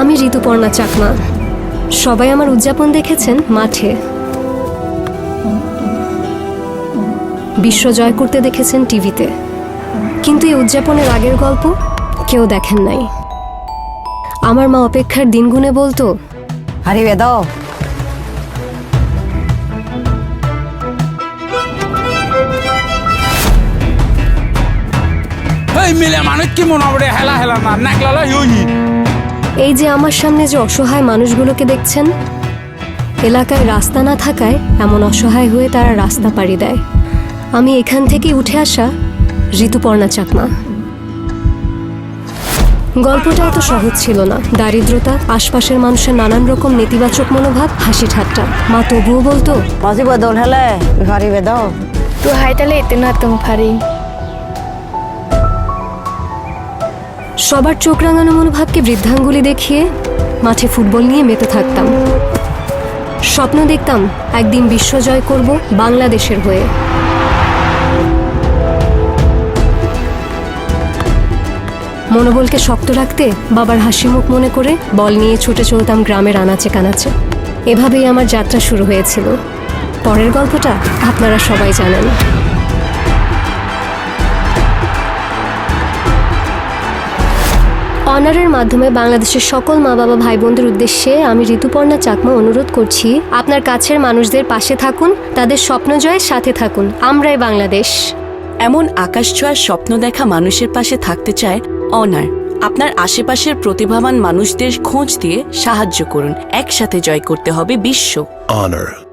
আমি ঋতুপর্ণা চাকমা। সবাই আমার উদযাপন দেখেছেন মাঠে। বিশ্ব জয় করতে দেখেছেন টিভিতে। কিন্তু এই উদযাপনের আগের গল্প কেউ দেখেন নাই। আমার মা অপেক্ষার দিন গুনে বলতো আরে বেদ মিলে মানুষ কি মনে হবে হেলা হেলা না নাকলালা হিউহি এই যে আমার সামনে যে অসহায় মানুষগুলোকে দেখছেন এলাকায় রাস্তা না থাকায় এমন অসহায় হয়ে তারা রাস্তা পাড়ি দেয়। আমি এখান থেকে উঠে আসা ঋতুপর্ণা চাকমা। গল্পটা এত সহজ ছিল না। দারিদ্রতা আশপাশের মানুষের নানান রকম নেতিবাচক মনোভাব হাসি ঠাট্টা। মা তবুও বলতো মাঝি বদল হেলে হারি বেদ সবার চোখ রাঙানো মনোভাবকে বৃদ্ধাঙ্গুলি দেখিয়ে মাঠে ফুটবল নিয়ে মেতে থাকতাম। স্বপ্ন দেখতাম একদিন বিশ্বজয় করব বাংলাদেশের হয়ে। মনোবলকে শক্ত রাখতে বাবার হাসি মুখ মনে করে বল নিয়ে ছুটে চলতাম গ্রামের আনাচে কানাচে। এভাবেই আমার যাত্রা শুরু হয়েছিল। পরের গল্পটা আপনারা সবাই জানেন। অনারের মাধ্যমে বাংলাদেশের সকল মা বাবা ভাই বোনদের উদ্দেশ্যে আমি ঋতুপর্ণা চাকমা অনুরোধ করছি আপনার কাছের মানুষদের পাশে থাকুন তাদের স্বপ্ন জয়ের সাথে থাকুন। আমরাই বাংলাদেশ। এমন আকাশ ছোঁয়ার স্বপ্ন দেখা মানুষের পাশে থাকতে চায় অনার। আপনার আশেপাশের প্রতিভাবান মানুষদের খোঁজ দিয়ে সাহায্য করুন। একসাথে জয় করতে হবে বিশ্ব। honor